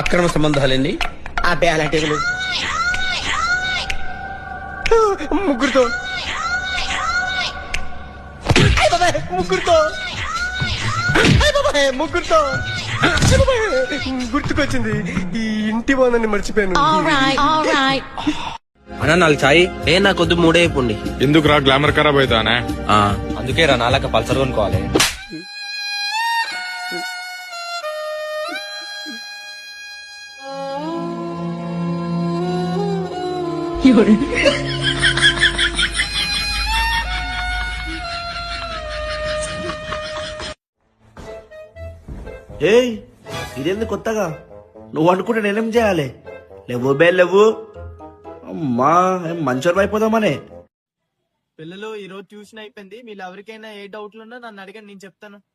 అక్రమ సంబంధాలన్నీ? అబ్బే అలాంటి. ముగ్గురుతో. ముగ్గురుతో. ముగ్గురుతో. గుర్తుకొచ్చింది. ఈ ఇంటి బాగుందని మర్చిపోయాను. అన్నా నాలుగు చాయ్ ఏ నా కొద్ది మూడే అయిపోండి. ఎందుకు రా గ్లామర్ ఖరాబ్ అవుతానే? అందుకే రా నాలాక పల్సర్ కొనుక్కోవాలి. ఏయ్ ఇదేంది కొత్తగా? నువ్వు అనుకుంటే నేనేం చేయాలి? లేవు బే లేవు. అమ్మా ఏం మంచోరం అయిపోదామనే. పిల్లలు ఈ రోజు ట్యూషన్ అయిపోయింది. మీరు ఎవరికైనా ఏ డౌట్లు ఉన్నా నన్ను అడగండి నేను చెప్తాను.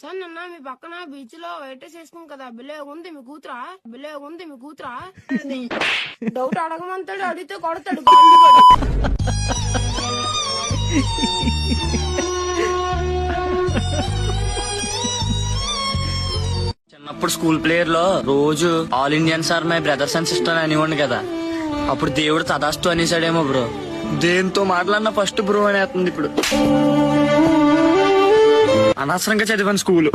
సార్ నిన్న మీ పక్కన బీచ్లో వెయిటేజ్ చేసుకున్నాం కదా బిలే ఉంది మీ కూతురా? బిలే ఉంది మీ కూతురా? డౌట్ అడగమంటాడు అడిగితే కొడతాడు. చిన్నప్పుడు స్కూల్ ప్లేయర్లో రోజు all Indian sir my brothers and sister అనేవాడిని కదా. అప్పుడు దేవుడు తదాస్తు అనేసాడేమో బ్రో. దేంతో మాట్లాడినా ఫస్ట్ బ్రో అనేస్తుంది ఇప్పుడు. అనవసరంగా చదివాను స్కూల్.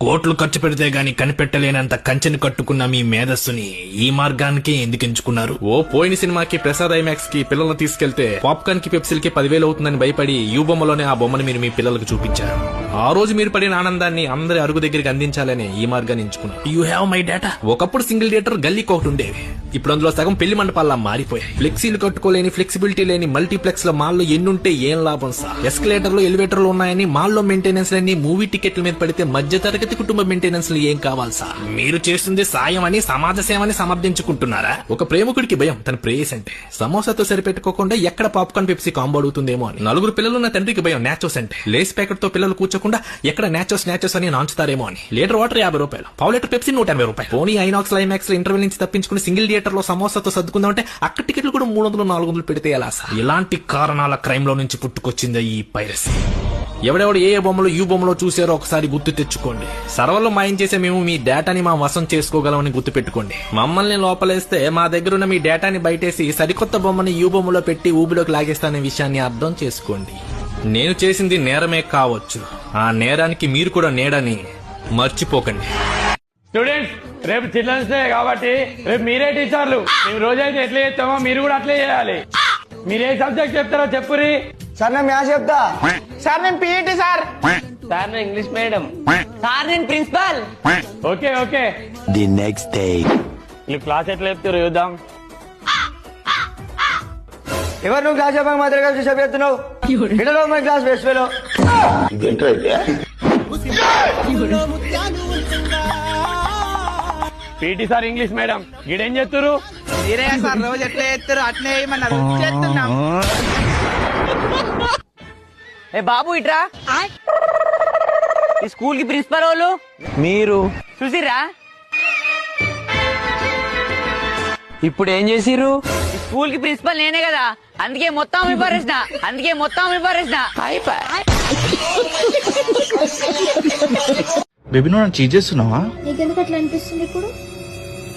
కోట్లు ఖర్చు పెడితే గాని కనిపెట్టలేనంత కంచెని కట్టుకున్న మీ మేధస్సుని ఈ మార్గానికి ఎందుకు ఎంచుకున్నారు? ఓ పోయిన సినిమాకి ప్రసాద్ ఐమాక్స్కి పిల్లల్ని తీసుకెళ్తే పాప్కార్న్కి పెప్సిల్కి పదివేలు అవుతుందని భయపడి యూ బొమ్మలోనే ఆ బొమ్మను మీరు మీ పిల్లలకు చూపించారు. ఆ రోజు మీరు పడిన ఆనందాన్ని అందరి అరుగు దగ్గరికి అందించాలని ఈ మార్గాన్ని ఎంచుకున్నారు యూ హ్యావ్ మై డేటా ఒకప్పుడు సింగిల్ థియేటర్ గల్లీకి ఒకటి ఉండేవి. ఇప్పుడు అందులో సగం పెళ్ళి మండపాల్లా మారిపోయాయి. ఫ్లెక్సీలు కట్టుకోలేని ఫ్లెక్సిబిలిటీ లేని మల్టీప్లెక్స్లో మాల్లో ఎన్నుంటే ఏం లాభం సార్? ఎస్కలేటర్లు ఎలివేటర్లు ఉన్నాయని మాల్లో మెయింటెనెన్స్ అన్ని మూవీ టికెట్ల మీద పడితే మధ్య తరగతి కుటుంబ మెయింటెనెన్స్ ఏం కావాలి సార్? మీరు చేస్తుంది సాయం అని సమాజ సేవని సమర్థించుకుంటున్నారా? ఒక ప్రేమికుడికి భయం తన ప్రేయస్ అంటే. సమోసాతో సరిపెట్టుకోకుండా ఎక్కడ పాప్కార్న్ పెప్సీ కాంబో అడుగుతుందేమో అని. నలుగురు పిల్లలు ఉన్న తండ్రికి భయం నాచోస్ అంటే. లేస్ ప్యాకెట్తో పిల్లలు కాకుండా ఎక్కడ నాచోస్ నాచోస్ అని నాంచుతారేమో అని. లీటర్ వాటర్ యాభై రూపాయలు. పావు లీటర్ పెప్సీ నూట ఎనభై రూపాయలు. పోనీ ఐనాక్స్ లైమాక్స్ ఇంటర్వెల్ నుంచి తప్పించుకుని సింగిల్ థియేటర్లో సమోసాతో సర్దుకుందాం అంటే అక్కడ టికెట్లు కూడా మూడు వందలు నాలుగు వందలు పెడితే ఎలా సార్? ఇలాంటి కారణాల క్రైమ్లో నుంచి పుట్టుకొచ్చింది ఈ పైరసీ. ఎవడెవడు ఏ బొమ్మలు యూ బొమ్మలో చూసారో ఒకసారి గుర్తు తెచ్చుకోండి. సర్వర్లో మాయం చేసే మేము మీ డేటాని మా వశం చేసుకోగలమని గుర్తు పెట్టుకోండి. మమ్మల్ని లోపలేస్తే మా దగ్గర ఉన్న మీ డేటాని బయటేసి సరికొత్త బొమ్మని యూ బొమ్మలో పెట్టి ఊబిలోకి లాగేస్తానే విషయాన్ని అర్థం చేసుకోండి. నేను చేసింది నేరమే కావచ్చు. ఆ నేరానికి మీరు కూడా నేడని మర్చిపోకండి. స్టూడెంట్స్ రేపు చిల్డ్రన్స్ డే కాబట్టి రేపు మీరే టీచర్లు. మేము రోజైతే ఎట్లా చేస్తామో మీరు కూడా అట్లే చేయాలి. మీరు ఏ సబ్జెక్ట్ చెప్తారో చెప్పురి సార్ నేను మ్యాథ్స్ చెప్తా. సార్ నేను పీఈటీ సార్. సార్ నేను ఇంగ్లీష్ మీడియం. సార్ నేను principal. Okay okay. The next day వీళ్ళు క్లాస్ ఎట్లా చెప్తారు చూద్దాం. ఎవరు నువ్వు క్లాస్ చెప్పాక మాత్రం కలిసి చెప్తున్నావు? Class fellow PT sir English madam. గిడేం చేస్తారు మీరే సార్ రోజు ఎట్లా చేస్తారు అట్లే ఏమన్నారు చేస్తున్నాం. ఏ బాబు ఇట్రా? ఈ స్కూల్కి ప్రిన్సిపల్ వాళ్ళు? మీరు. చూసిరా ఇప్పుడు ఏం చేసిర్రు? స్కూల్కి ప్రిన్సిపల్ నేనే కదా. అందుకే మొత్తం విపరేసిన అందుకే మొత్తం విపరేసిన బేబీ నువ్వు నన్ను చీట్ చేస్తున్నావా? నీకెందుకు అట్లా అనిపిస్తుంది ఇప్పుడు?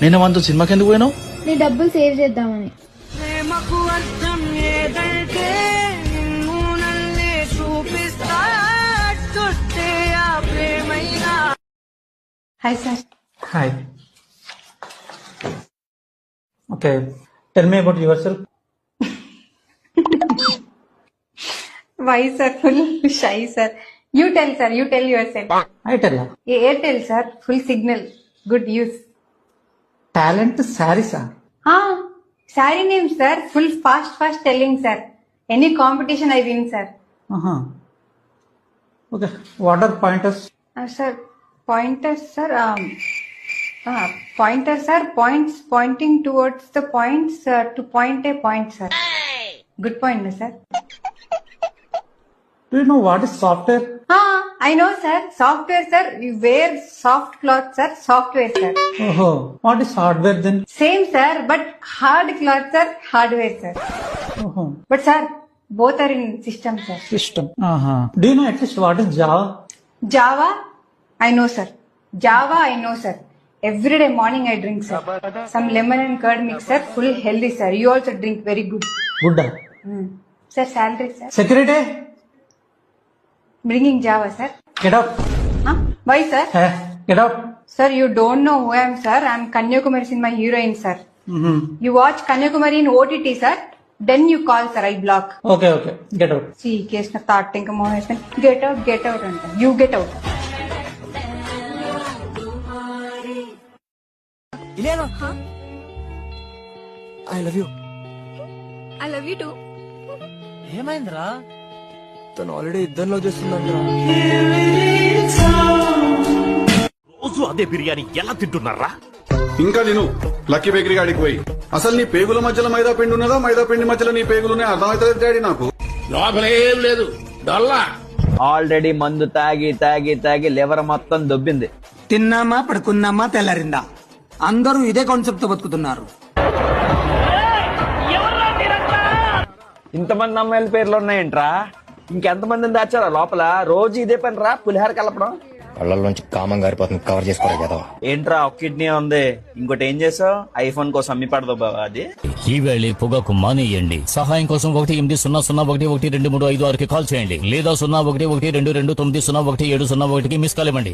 నేను మనతో సినిమాకి ఎందుకు పోయినావు? నీ డబ్బులు సేవ్ చేద్దామని. Hi, sir. Hi. Okay. Tell me about yourself. Why, sir? Full shy, sir. You tell, sir. You tell yourself. I tell her. Airtel, sir. Full signal. Good use. Talent Sarisa. Ah, sorry name, sir. Full fast, fast telling, sir. Any competition I win, sir. Uh-huh. Okay. What are pointers? Uh, sir, pointers, sir. Um, uh, pointers, sir. Points pointing towards the points uh, to point a point, sir. Good point, no, sir. Do you know what is software? Ah, I know, sir. Software, sir. You wear soft cloth, sir. Software, sir. Oh, what is hardware then? Same, sir. But hard cloth, sir. Hardware, sir. Oh, But, sir, both are in system, sir. system. Uh-huh. Do you know at least what is Java? Java, I know, sir. Java, I know, sir. Every day morning I drink, sir. Some lemon and curd mixer, full healthy, sir. You also drink very good. Good Hmm. Sir, salary, sir. Security Bringing Java, sir. Get up. Huh? Why, sir? Hey. Get up. Sir, you don't know who I am, sir. I am Kanyakumari Cinema heroine, sir. Mm-hmm. You watch Kanyakumari in OTT, sir. Then you call, sir. I block. okay okay get out See, case na thought think a sir. Get out, get out, and you get out. Out I love you I love you too ఏమైందిరా? తను already ఇద్దరిలో చేస్తుందంట రోజు అదే బిర్యానీ ఎలా తింటున్నారా? ఇంకా నేను లక్కీ బేకరీ గాడికి పోయి. అసలు నీ పేగుల మధ్యలో మైదా పిండి ఉన్నదా? మైదా పిండి మధ్యలో నీ పేగులున్నాయి? అర్థమవుతుంది డాడీ నాకు? లోపలేం లేదు. డల్లా. ఆల్రెడీ మందు తాగి తాగి తాగి లివర్ మొత్తం దొబ్బింది. తిన్నామా పడుకున్నామా తెల్లారిందా? అందరూ ఇదే కాన్సెప్ట్తో బతుకుతున్నారు. ఇంతమంది అమ్మాయిల పేర్లు ఉన్నాయంట్రా? ఇంకెంతమందిని దాచారా లోపల? రోజు ఇదే పని రా పులిహార కలపడం? కళ్ళల్లోంచి కామం గారిపోతుంది కవర్ చేసుకోవాలి కదా ఏంట్రా ఒక కిడ్నీ ఉంది. ఇంకోటి ఏం చేసావు? ఐఫోన్ కోసం అమ్మి పడదు బాబా అది. ఈ వేళ పొగకు మానేయండి. సహాయం కోసం ఒకటి ఎనిమిది సున్నా సున్నా ఒకటి ఒకటి రెండు మూడు ఐదు ఆరుకి కాల్ చేయండి. లేదా సున్నా ఒకటి ఒకటి రెండు రెండు తొమ్మిది సున్నా ఒకటి ఏడు సున్నా ఒకటికి మిస్ కాల్ ఇవ్వండి.